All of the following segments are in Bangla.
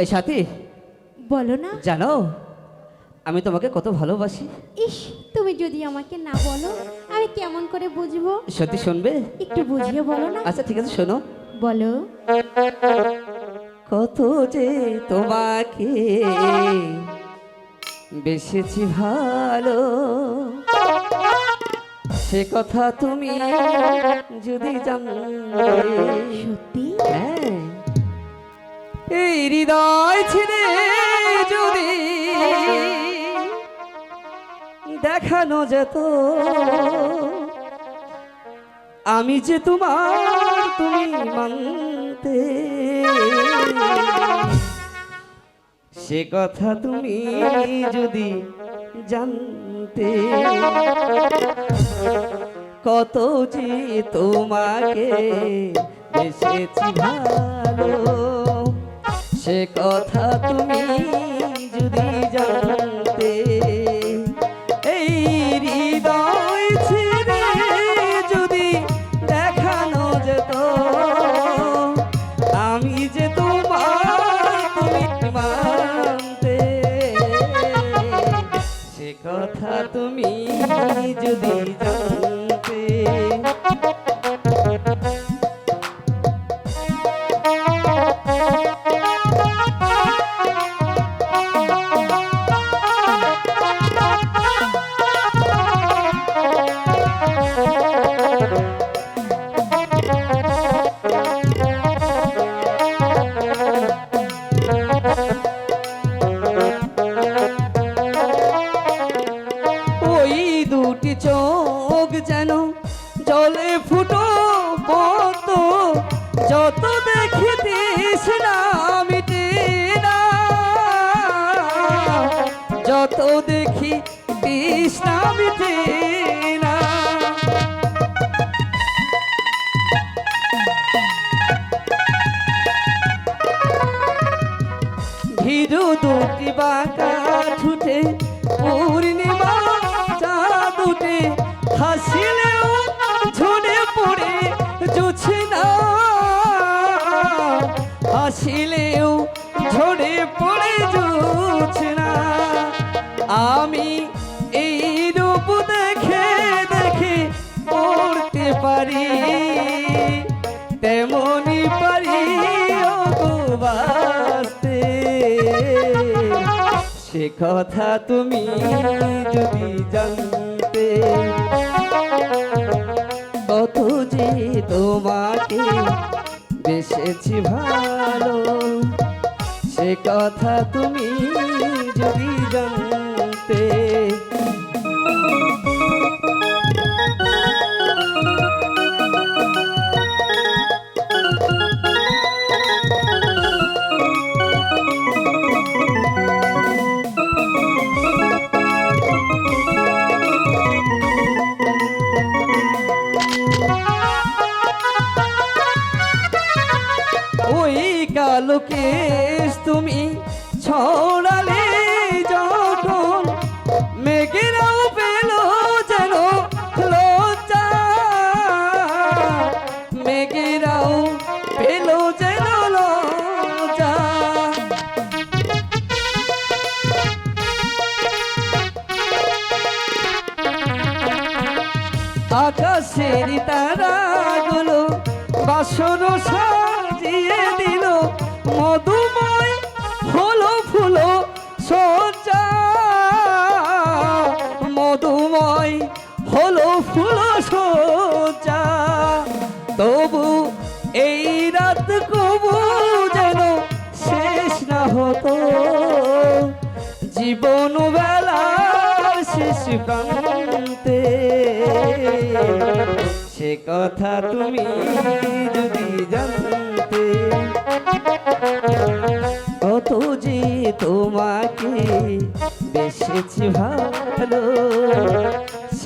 এই সাথী বলো না। জানো আমি তোমাকে কত ভালোবাসি। ইস তুমি যদি আমাকে না বলো আমি কেমন করে বুঝব? সত্যি শুনবে? একটু বুঝিয়ে বলো না। আচ্ছা ঠিক আছে শোনো। বলো। কত যে তোমাকে বেসেছি ভালো সে কথা তুমি যদি জানতে সত্যি? হ্যাঁ। এই হৃদয় ছেড়ে যদি দেখানো যেত, আমি যে তোমার তুমি মানতে। সে কথা তুমি যদি জানতে, কত যে তোমাকে বেসেছি ভালো। সে কথা তুমি যদি জানতে, এই হৃদয় ছিঁড়ে যদি দেখানো যেত, আমি যে তোমার তুমি মানতে সে কথা তুমি যদি জানতে যত দেখি দুটি বাঁকা পূর্ণিমা হাসিলেও পড়ে জুছে না হাসিলেও ঝরে পড়ে আমি এই রূপ দেখে দেখে পড়তে পারি। তেমনি পারি সে কথা তুমি যদি জানতে, কত যে তোমাকে বেসেছি ভালো, সে কথা তুমি যদি জানতে ওই কালো তুমি ছড়ালে মেঘেরাও পেল যেন লজ্জা। মেঘেরাও পেল যেন লজ্জা। আকাশের তারাগুলো ফুলো সজ্জা তবু এই রাত কবু যেন শেষ না হতো। জীবন বেলার শেষ প্রান্তে। সে কথা তুমি যদি জানতে, কত যে তোমাকে বেসেছি ভালো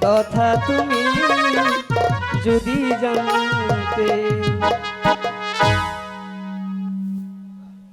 কথা তুমি যদি জানতে